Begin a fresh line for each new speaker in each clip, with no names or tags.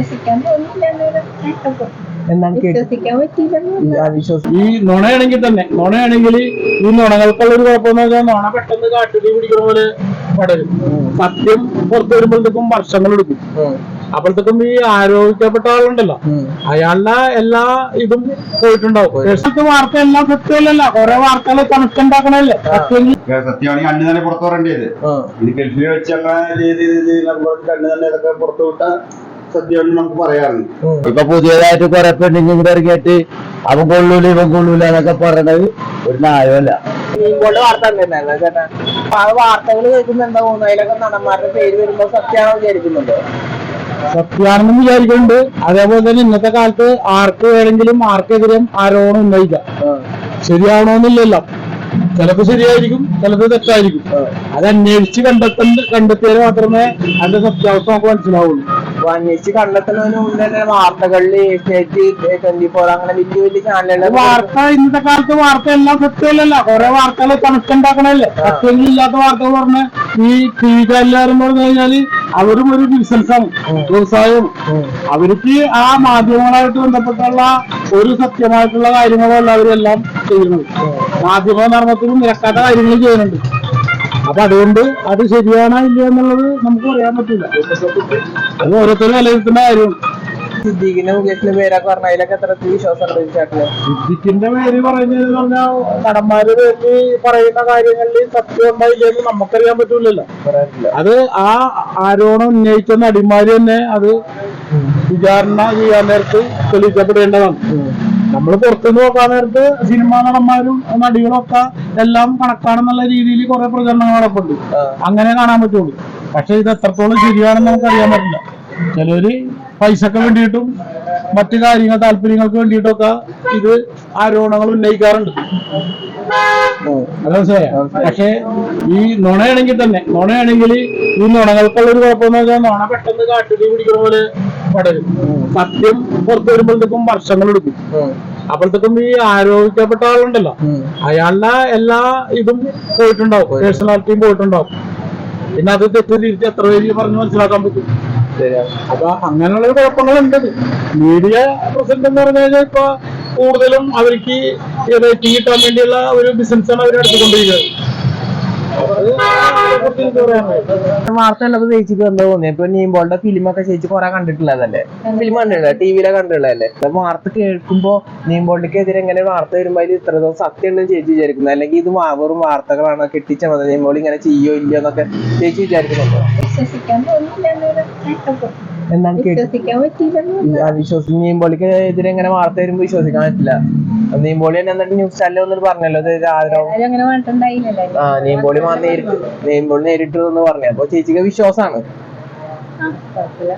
വിശ്വസിക്കാൻ
ഈ നുണയാണെങ്കിൽ തന്നെ നുണയാണെങ്കിൽ ഈ നുണകൾക്കുള്ള ഒരു കുഴപ്പമെന്ന് വെച്ചാൽ നുണ പെട്ടെന്ന് കാട്ടുതീ പിടിക്കുന്ന പോലെ പടരും സത്യം പുറത്തു വരുമ്പോഴത്തേക്കും വർഷങ്ങൾ എടുക്കും അപ്പോഴത്തേക്കും ഈ ആരോപിക്കപ്പെട്ട ആളുണ്ടല്ലോ അയാളുടെ എല്ലാ ഇതും പോയിട്ടുണ്ടാവും രക്ഷത്തെ വാർത്ത എല്ലാം സത്യമല്ലല്ല കുറെ വാർത്തകൾ കണക്കുണ്ടാക്കണല്ലേ സത്യം
സത്യമാണെങ്കിൽ അന്ന് തന്നെ പുറത്തു വരേണ്ടത് ഇത് ഗൾഫിൽ വെച്ച് അങ്ങനെ ചെയ്ത് തന്നെ ഇതൊക്കെ പുറത്തു വിട്ട സത്യമാണെന്ന് നമുക്ക് പറയാറുണ്ട്.
ഇപ്പൊ പുതിയതായിട്ട് കുറെ പെണ്ണുങ്ങൾ കൂടെ ഇറങ്ങിയിട്ട് അവൻ കൊള്ളൂല ഇവൻ കൊള്ളൂല എന്നൊക്കെ പറയണത് ഒരു ന്യായമല്ല.
മീൻകോട്ട് വാർത്ത ഉണ്ടായിരുന്നല്ലോ ചേട്ടാ? അപ്പൊ ആ വാർത്തകൾ കേൾക്കുമ്പോ എന്താ തോന്നുന്നു? അതിലൊക്കെ നടന്മാരുടെ പേര് വരുമ്പോ സത്യമാണോ വിചാരിക്കുന്നുണ്ടോ?
സത്യാണെന്ന് വിചാരിക്കുന്നുണ്ട്. അതേപോലെ തന്നെ ഇന്നത്തെ കാലത്ത് ആർക്ക് വേണമെങ്കിലും ആർക്കെതിരെയും ആരോണം ഉന്നയിക്കാം. ശരിയാവണമെന്നില്ലല്ലോ. ചിലപ്പോ ശരിയായിരിക്കും ചിലപ്പോ തെറ്റായിരിക്കും. അത് അന്വേഷിച്ച് കണ്ടെത്തേണ്ട കണ്ടെത്തിയാൽ മാത്രമേ അതിന്റെ സത്യാവസ്ഥ നമുക്ക് മനസ്സിലാവുള്ളൂ.
അപ്പൊ അന്വേഷിച്ച് കണ്ടെത്തുന്നതിന് മുന്നേ തന്നെ വാർത്തകളിൽ ട്വന്റി ഫോർ അങ്ങനെ വലിയ വലിയ ചാനലുകൾ
വാർത്ത ഇന്നത്തെ കാലത്ത് വാർത്ത എല്ലാം സത്യമല്ലല്ല കുറെ വാർത്തകൾ കണക്കുണ്ടാക്കണല്ലേ സത്യങ്ങളില്ലാത്ത വാർത്തകൾ പറഞ്ഞ ഈ ടി വി ചാനലുകാരും പറഞ്ഞു കഴിഞ്ഞാൽ അവരും ഒരു ബിസിനസ്സാണ് വ്യവസായം. അവർക്ക് ആ മാധ്യമങ്ങളായിട്ട് ബന്ധപ്പെട്ടുള്ള ഒരു സത്യമായിട്ടുള്ള കാര്യങ്ങളല്ല അവരെല്ലാം ചെയ്യുന്നത്. മാധ്യമ ധർമ്മത്തിനും നിരക്കാത്ത കാര്യങ്ങൾ ചെയ്യുന്നുണ്ട്. അപ്പൊ അതുകൊണ്ട് അത് ശരിയാണോ ഇല്ല എന്നുള്ളത് നമുക്ക് പറയാൻ പറ്റില്ല. അത് ഓരോരുത്തരും വിലയിരുത്തുന്ന കാര്യം.
സിദ്ദീഖിന്റെ മുകേഷിന്റെ പേരൊക്കെ പറഞ്ഞ അതിലൊക്കെ എത്ര വിശ്വാസം ഉണ്ട് ചേട്ടന്?
സിദ്ദിഖിന്റെ പേര് പറഞ്ഞു പറഞ്ഞാൽ നടന്മാര് പേര് പറയുന്ന കാര്യങ്ങളിൽ സത്യം ഉണ്ടായില്ലെന്ന് നമുക്കറിയാൻ പറ്റൂലല്ലോ. അത് ആ ആരോപണം ഉന്നയിച്ച നടിമാര് തന്നെ അത് വിചാരണ ചെയ്യാൻ നേരത്ത് തെളിയിക്കപ്പെടേണ്ടതാണ്. നമ്മൾ പുറത്തുനിന്ന് നോക്കാൻ നേരത്ത് സിനിമാ നടന്മാരും നടികളും ഒക്കെ എല്ലാം കണക്കാണെന്നുള്ള രീതിയിൽ കുറെ പ്രചരണങ്ങൾ നടപ്പുണ്ട്. അങ്ങനെ കാണാൻ പറ്റുള്ളൂ. പക്ഷെ ഇത് എത്രത്തോളം ശരിയാണെന്ന് നമുക്ക് അറിയാൻ പറ്റില്ല. ചിലര് പൈസക്ക് വേണ്ടിയിട്ടും മറ്റു കാര്യങ്ങൾ താല്പര്യങ്ങൾക്ക് വേണ്ടിയിട്ടൊക്കെ ഇത് ആരോപണങ്ങൾ ഉന്നയിക്കാറുണ്ട്. പക്ഷെ ഈ നുണയാണെങ്കിൽ തന്നെ നുണയാണെങ്കിൽ ഈ നുണകൾക്കുള്ള ഒരു കുഴപ്പമെന്ന് വെച്ചാൽ നുണ പെട്ടെന്ന് കാട്ടുതീ പിടിക്കുന്ന പോലെ പടരും. സത്യം പുറത്തു വരുമ്പോഴത്തേക്കും വർഷങ്ങൾ എടുക്കും. അപ്പോഴത്തേക്കും ഈ ആരോപിക്കപ്പെട്ട ആളുണ്ടല്ലോ. അയാളുടെ എല്ലാ ഇതും പോയിട്ടുണ്ടാവും. പേഴ്സണാലിറ്റിയും പോയിട്ടുണ്ടാവും. പിന്നെ അത് തെറ്റിദ്ധരിച്ച് എത്ര പേര് പറഞ്ഞ് മനസ്സിലാക്കാൻ പറ്റും. അപ്പൊ അങ്ങനെയുള്ള കുഴപ്പങ്ങളുണ്ട്. മീഡിയ പ്രസിഡന്റ് എന്ന് പറഞ്ഞു കഴിഞ്ഞാൽ ഇപ്പൊ കൂടുതലും അവർക്ക് റേറ്റിംഗ് കിട്ടാൻ വേണ്ടിയുള്ള ഒരു ബിസിനസ്സാണ് അവർ എടുത്തുകൊണ്ടിരിക്കുന്നത്. അപ്പൊ അത് അതിനെക്കുറിച്ച് എനിക്ക് പറയാനുള്ളത്.
വാർത്ത ഉള്ളത് ചേച്ചിക്ക് എന്താ തോന്നിയത് ഇപ്പൊ നീമ്പോളുടെ ഫിലിമൊക്കെ ചേച്ചി കുറെ കണ്ടിട്ടുള്ളതല്ലേ ഫിലിം കണ്ടിട്ടുള്ള ടിവിയിലെ കണ്ടിട്ടുള്ളതല്ലേ? അപ്പൊ വാർത്ത കേൾക്കുമ്പോ നീമ്പോളിക്കെതിരെ എങ്ങനെ വാർത്ത വരുമ്പോ അതിൽ ഇത്ര ദിവസം സത്യം ഉണ്ടെന്ന് ചേച്ചി വിചാരിക്കുന്നത് അല്ലെങ്കിൽ ഇത് വെറും വാർത്തകളാണ് കെട്ടിച്ചത് നീമ്പോൾ ഇങ്ങനെ ചെയ്യോ ഇല്ലയോ എന്നൊക്കെ ചേച്ചി വിചാരിക്കുന്നുണ്ടോ? എന്താണ് കേട്ടത്
വിശ്വസിക്കാൻ പറ്റിയില്ലെന്ന്
എങ്ങനെ വാർത്ത വരുമ്പോ വിശ്വസിക്കാൻ പറ്റില്ല? നീമ്പോളി തന്നെ എന്നിട്ട് ന്യൂസ് ചാനലിൽ വന്നിട്ട് പറഞ്ഞല്ലോ ഇത് ആ നീമ്പോളി മാ നേരിട്ട് നീമ്പോളി നേരിട്ട് എന്ന് പറഞ്ഞു. അപ്പൊ ചേച്ചിക്ക് വിശ്വാസമാണ്.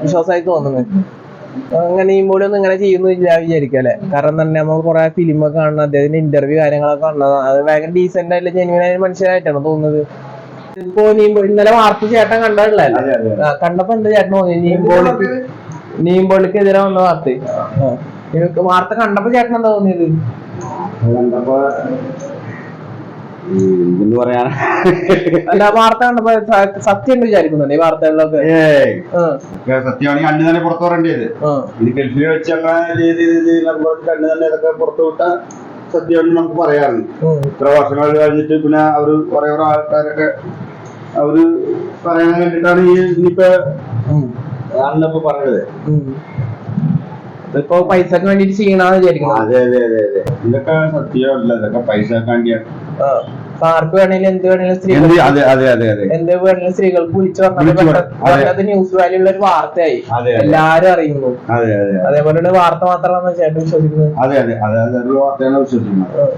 വിശ്വാസമായി തോന്നുന്നത് അങ്ങനെ നീമ്പോളി ഒന്നും ഇങ്ങനെ ചെയ്യുന്നില്ല വിചാരിക്കും അല്ലെ? കാരണം തന്നെ നമ്മൾ കുറെ ഫിലിം ഒക്കെ കാണുന്നത് അദ്ദേഹത്തിന്റെ ഇന്റർവ്യൂ കാര്യങ്ങളൊക്കെ കാണുന്നത് അത് ഭയങ്കര ഡീസെന്റ് ആയില്ല ജെന്യൂൻ ആയ മനുഷ്യരായിട്ടാണ് തോന്നുന്നത്. ഇപ്പൊ നീമ്പോളി ഇന്നലെ വാർത്ത ചേട്ടൻ കണ്ടതല്ലേ. കണ്ടപ്പോ എന്താ ചേട്ടൻ തോന്നി നീമ്പോളിക്ക് നീമ്പോളിക്ക് എതിരെ വന്ന വാർത്ത നിനക്ക് വാർത്ത കണ്ടപ്പോ ചേട്ടൻ എന്താ തോന്നിയത്?
കണ്ടപ്പോ എന്തെന്ന് പറയാനാ?
അല്ല വാർത്ത കണ്ടപ്പോ സത്യം ഉണ്ട് വിചാരിക്കുന്നുണ്ട് ഈ വാർത്തകളിലൊക്കെ?
സത്യമാണെങ്കിൽ അന്ന് തന്നെ പുറത്തു പറയേണ്ടത് ഇത് ഗൾഫിൽ വെച്ച് അങ്ങനെ രീതിയിൽ അന്ന് തന്നെ ഇതൊക്കെ പുറത്തു വിട്ട സത്യമാണെന്ന് നമുക്ക് പറയാറുണ്ട്. ഇത്ര വർഷങ്ങൾ കഴിഞ്ഞിട്ട് പിന്നെ അവർ കുറെ കുറെ ആൾക്കാരൊക്കെ അവർ പറയാൻ വേണ്ടിട്ടാണ് ഈ ഇനിയിപ്പോ
ഉം.
അന്നിപ്പോ പറഞ്ഞത്.
പൈസ പൈസക്ക് വേണ്ടിട്ട് ചെയ്യണമെന്ന് വിചാരിക്കുന്നത്
അതെ അതെ അതെ അതെ. ഇതൊക്കെ സത്യമല്ല ഇതൊക്കെ പൈസ വേണ്ടിയാണ്.
ആർക്ക് വേണേലും എന്ത് വേണേലും സ്ത്രീകൾ
എന്ത്? അതെ അതെ അതെ അതെ.
എന്ത് വേണേലും സ്ത്രീകൾക്ക് വിളിച്ചു പറഞ്ഞത് ന്യൂസ് വാല്യൂ ഉള്ള ഒരു വാർത്തയായി. എല്ലാരും അറിയുന്നു.
അതെ അതെ
അതേപോലെ വാർത്ത മാത്രമാണ് ചേട്ടൻ വിശ്വസിക്കുന്നത്.
അതെ അതെ അതെ അതെ ഒരു വാർത്തയാണ് വിശ്വസിക്കുന്നത്.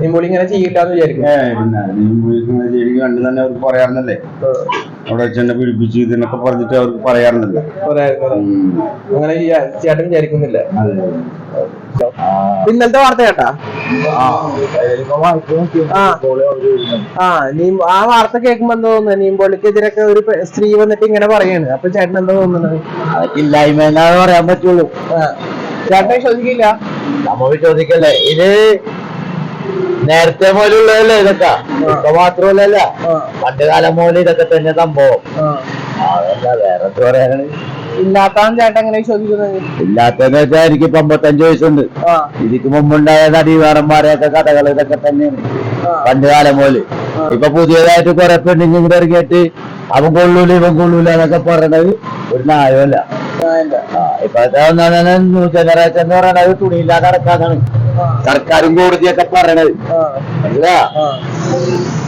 നിമ്പോളി ഇങ്ങനെ ചെയ്യില്ലാന്ന് വിചാരിക്കും
കണ്ടു തന്നെ അവർക്ക് പറയാറുന്നല്ലേ അവിടെ വെച്ച് തന്നെ പിടിപ്പിച്ച് ഇതിനൊക്കെ പറഞ്ഞിട്ട് അവർക്ക്. ഉം.
അങ്ങനെ ചേട്ടൻ വിചാരിക്കുന്നില്ല.
അതെ
ഇന്നലത്തെ വാർത്ത കേട്ടാ?
ആ
നീ ആ. വാർത്ത കേൾക്കുമ്പോ എന്താ തോന്നുന്നത് നീമ്പോളിക്കെതിരൊക്കെ ഒരു സ്ത്രീ വന്നിട്ട് ഇങ്ങനെ പറയാണ്. അപ്പൊ ചേട്ടൻ എന്താ തോന്നുന്നത്?
ഇല്ലായ്മ എന്നാ പറയാൻ പറ്റുള്ളൂ.
ചേട്ടനെ ചേട്ടൻ വിശ്വസിക്കില്ല?
നമ്മ ചോദിക്കല്ലേ ഇത് നേരത്തെ മുതലുള്ളതല്ലേ ഇതൊക്കെ? ഇപ്പൊ മാത്രമല്ല
പണ്ടുകാലം
പണ്ട് കാലം മുതൽ ഇതൊക്കെ തന്നെ സംഭവം. അതല്ല വേറെ പറയാനാണ്.
ഇല്ലാത്തതാണ് ചേട്ടൻ എങ്ങനെ വിശ്വസിക്കുന്നത്?
ഇല്ലാത്തതെന്ന് വെച്ചാൽ എനിക്ക് ഇപ്പൊ അമ്പത്തഞ്ച് വയസ്സുണ്ട്. ഇതിക്ക് മുമ്പുണ്ടായ നടീവാറന്മാരെയൊക്കെ കഥകൾ ഇതൊക്കെ തന്നെയാണ്. പണ്ട് കാലം പോലെ. ഇപ്പൊ പുതിയതായിട്ട് കുറെ പെണ്ണിങ് ഇറങ്ങിയിട്ട് അവൻ കൊള്ളൂല ഇവൻ കൊള്ളൂല എന്നൊക്കെ പറയണത് ഒരു ന്യായമല്ല. ആ, ഇപ്പോഴത്തെ ഒന്നാണ് ന്യൂ ജനറേഷൻ എന്ന് പറയണത് തുണിയില്ലാതെ നടക്കാന്നാണ് സർക്കാരും കോടതിയൊക്കെ പറയണത്.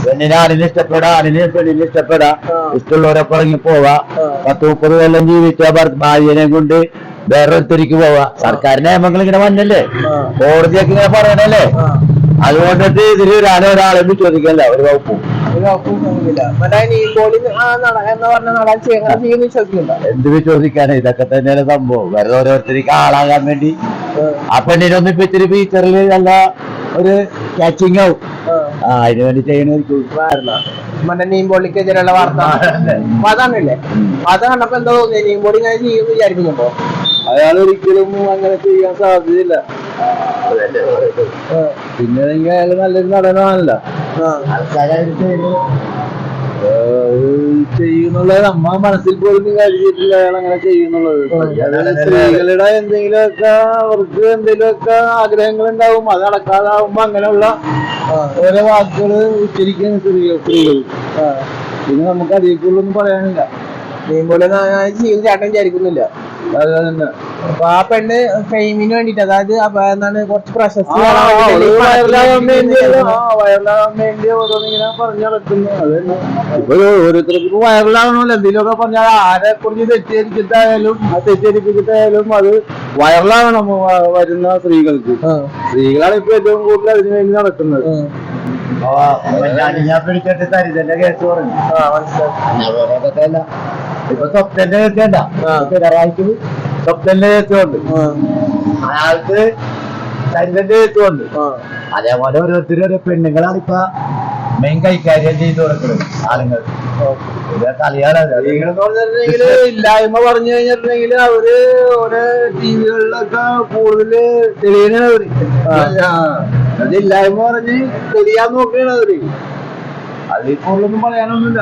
പെണ്ണിനെ ആണിനെ ഇഷ്ടപ്പെടാ ആണിനെ പെണ്ണിനെ ഇഷ്ടപ്പെടാ. ഇഷ്ടമുള്ളവരെ പറഞ്ഞു പോവാ. പത്ത് മുപ്പത് കൊല്ലം ജീവിച്ച ഭാര്യനെ കൊണ്ട് വേറൊരുത്തരിക്ക് പോവാ. സർക്കാർ നിയമങ്ങൾ ഇങ്ങനെ വന്നല്ലേ? കോടതിയൊക്കെ ഇങ്ങനെ പറയണല്ലേ? അതുകൊണ്ടിട്ട് ഇതിൽ ഒരാളെ ഒരാളെ ചോദിക്കല്ലേ ഒരു വകുപ്പും. എന്ത് വിശ്വസിക്കാനാ? ഇതൊക്കെ തന്നെയാണ് സംഭവം. വെറുതെ ഓരോരുത്തർക്ക് ആളാകാൻ വേണ്ടി. ആ. പെണ്ണിനൊന്നും ഇപ്പൊ ഇത്തിരി ഫീച്ചറിൽ നല്ല ഒരു ക്യാച്ചിങ് ആവും. ആ. അതിനു വേണ്ടി ചെയ്യണ
മറ്റേ നീം ബോളിക്കെതിരെയുള്ള വാർത്ത. അതാണല്ലേ? അത് കണ്ടപ്പോ എന്താ തോന്നിയത് നീം ബോളി ഇങ്ങനെ ചെയ്യുമെന്ന് വിചാരിക്കുന്നുണ്ടോ?
അയാൾ ഒരിക്കലും അങ്ങനെ ചെയ്യാൻ സാധ്യതയില്ല. പിന്നെ അയാൾ നല്ലൊരു നടനാണല്ല. ചെയ്യുന്നുള്ളത് നമ്മ മനസ്സിൽ പോലും വിചാരിച്ചിട്ടില്ല അയാൾ അങ്ങനെ ചെയ്യുന്നുള്ളത്. സ്ത്രീകളുടെ എന്തെങ്കിലുമൊക്കെ അവർക്ക് എന്തെങ്കിലുമൊക്കെ ആഗ്രഹങ്ങൾ ഉണ്ടാവും അത് അടക്കാതാവുമ്പോ അങ്ങനെയുള്ള ഓരോ വാക്കുകൾ ഉച്ചരിക്കുന്ന സ്ത്രീകൾ സ്ത്രീകൾ. പിന്നെ നമുക്ക് അതേക്കുള്ളൊന്നും പറയാനില്ല.
നീം പോലെ ചെയ്യുന്ന ചേട്ടൻ വിചാരിക്കുന്നില്ല.
അത് തന്നെ
അപ്പൊ ആ പെണ്ണ് ഫെയിമിന് വേണ്ടിട്ട് അതായത് എന്താണ് കുറച്ച് പ്രശസ്തി
ഓരോരുത്തർക്കും വൈറലാവണമല്ലോ എന്തെങ്കിലുമൊക്കെ പറഞ്ഞാൽ ആരെ കുറിച്ച് തെറ്റിദ്ധരിച്ചിട്ടായാലും ആ തെറ്റിദ്ധരിപ്പിച്ചിട്ടായാലും അത് വൈറലാവണം വരുന്ന സ്ത്രീകൾക്ക്. സ്ത്രീകളാണ് ഇപ്പൊ ഏറ്റവും കൂടുതൽ അതിനു വേണ്ടി നടക്കുന്നത്.
ഞാൻ പിടിച്ചിട്ട് തരിതന്റെ കേസ് പറഞ്ഞു.
മനസ്സിലായി.
ഇപ്പൊ സ്വപ്നന്റെ കേസ് വേണ്ട പിണറായിക്ക് സ്വപ്നന്റെ
ആ,
അയാൾക്ക് തരിതന്റെ കേസ് അതേപോലെ ഓരോരുത്തരും ഓരോ പെണ്ണുങ്ങളാണ് ഇപ്പൊ മെയിൻ കൈകാര്യം ചെയ്തു കൊടുക്കുന്നത് ആളുകൾ
പറഞ്ഞിട്ടുണ്ടെങ്കിൽ ഇല്ലായ്മ പറഞ്ഞു കഴിഞ്ഞിട്ടുണ്ടെങ്കിൽ അവർ ഓരോ ടിവികളിലൊക്കെ കൂടുതൽ തെളിയണ അവർ. അത് ഇല്ലായ്മ പറഞ്ഞ് തെളിയാൻ നോക്കുകയാണ് അവർ. അതിൽ കൂടുതലൊന്നും പറയാനൊന്നുമില്ല.